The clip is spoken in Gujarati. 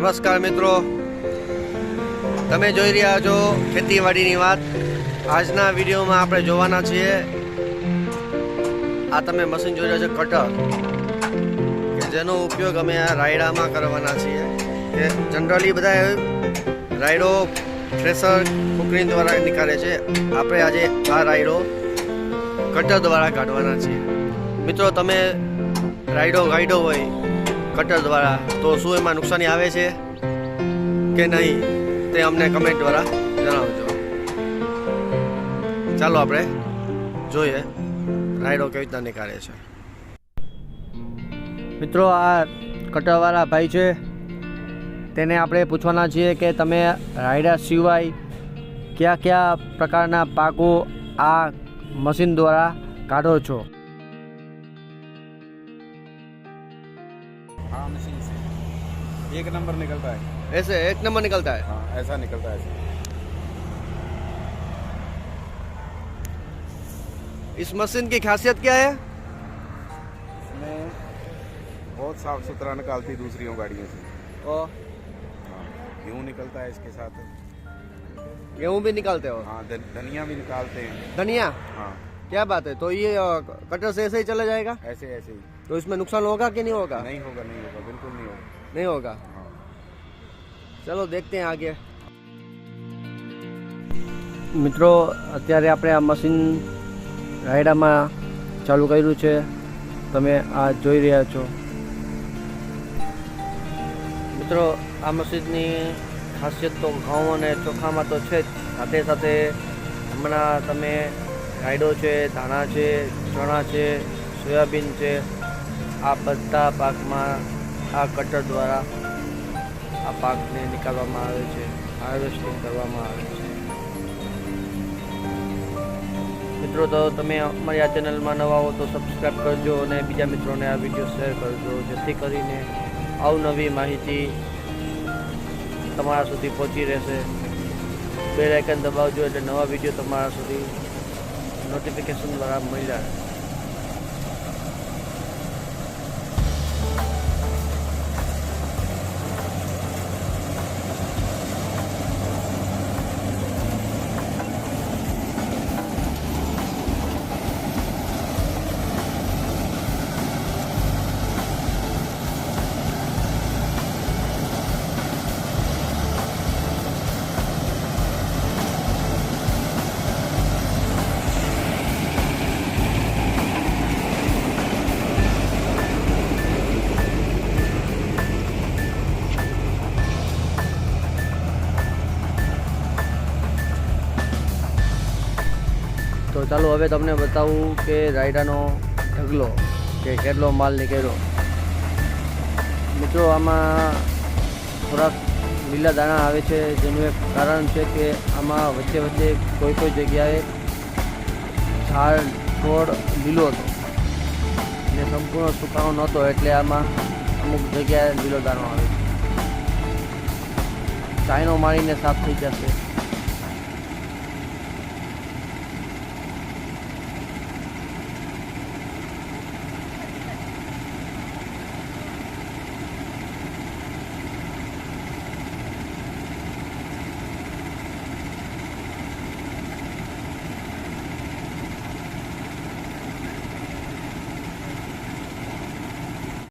નમસ્કાર મિત્રો. તમે જોઈ રહ્યા છો ખેતીવાડીની વાત. આજના વિડીયોમાં આપણે જોવાના છીએ, આ તમે મશીન જોઈ રહ્યા છો કટર કે જેનો ઉપયોગ અમે આ રાયડામાં કરવાના છીએ. કે જનરલી બધા રાયડો થ્રેસર કુકરી દ્વારા નીકાળે છે. આપણે આજે આ રાયડો કટર દ્વારા કાઢવાના છીએ. મિત્રો, તમે રાયડો ગાઈડો હોય કટર દ્વારા. તો શું એમાં નુકસાની આવે છે? કે નહીં? તે અમને કમેન્ટ દ્વારા જણાવજો. ચાલો આપણે જોઈએ રાયડો કેવી રીતના નીકાળે છે. મિત્રો, આ કટરવાળા ભાઈ છે. તેને આપણે પૂછવાના છીએ કે તમે રાયડા સિવાય કયા કયા પ્રકારના પાકો આ મશીન દ્વારા કાઢો છો? हाँ मशीन से। एक नंबर निकलता है। ऐसे एक नंबर निकलता है? हाँ ऐसा निकलता है ऐसे। इस मशीन की खासियत क्या है? इसमें बहुत साफ़ सुथरा निकालती दूसरियों गाड़ियों से। और हाँ गेहूँ निकलता है इसके साथ। गेहूँ भी निकालते हो? हाँ धनिया भी निकालते हैं। धनिया? हाँ। क्या बात है तो ये अ, कटर से ऐसे ही चला जाएगा ऐसे ऐसे ही तो इसमें नुकसान होगा कि नहीं होगा नहीं होगा नहीं होगा बिल्कुल नहीं होगा नहीं होगा हाँ ચલો દેખતે हैं આગે મિત્રો અત્યારે આપણે આ મશીન રાયડામાં ચાલુ કર્યું છે તમે આ જોઈ રહ્યા છો મિત્રો આ મશીનની ખાસિયત તો ઘઉં અને ચોખામાં તો છે જ સાથે સાથે હમણાં તમે રાયડો છે, ધાણા છે, ચણા છે, સોયાબીન છે. આ બધા પાકમાં આ કટર દ્વારા આ પાકને નીકાળવામાં આવે છે, હાર્વેસ્ટિંગ કરવામાં આવે છે. મિત્રો, તો તમે અમારી આ ચેનલમાં નવા હો તો સબસ્ક્રાઈબ કરજો અને બીજા મિત્રોને આ વીડિયો શેર કરજો, જેથી કરીને અવનવી માહિતી તમારા સુધી પહોંચી રહેશે. બે લાઇકન દબાવજો એટલે નવા વીડિયો તમારા સુધી নোটিফিকেশন লড়া মহিলা તો ચાલો હવે તમને બતાવું કે રાયડાનો ઢગલો કે કેટલો માલ નીકળ્યો. મિત્રો, આમાં થોડાક લીલા દાણા આવે છે, જેનું એક કારણ છે કે આમાં વચ્ચે વચ્ચે કોઈ કોઈ જગ્યાએ ઝાડ, છોડ લીલો હતો. ને સંપૂર્ણ સુકાણો નહોતો, એટલે આમાં અમુક જગ્યાએ લીલો દાણો આવે છે. ચાઈનો મારીને સાફ થઈ જશે.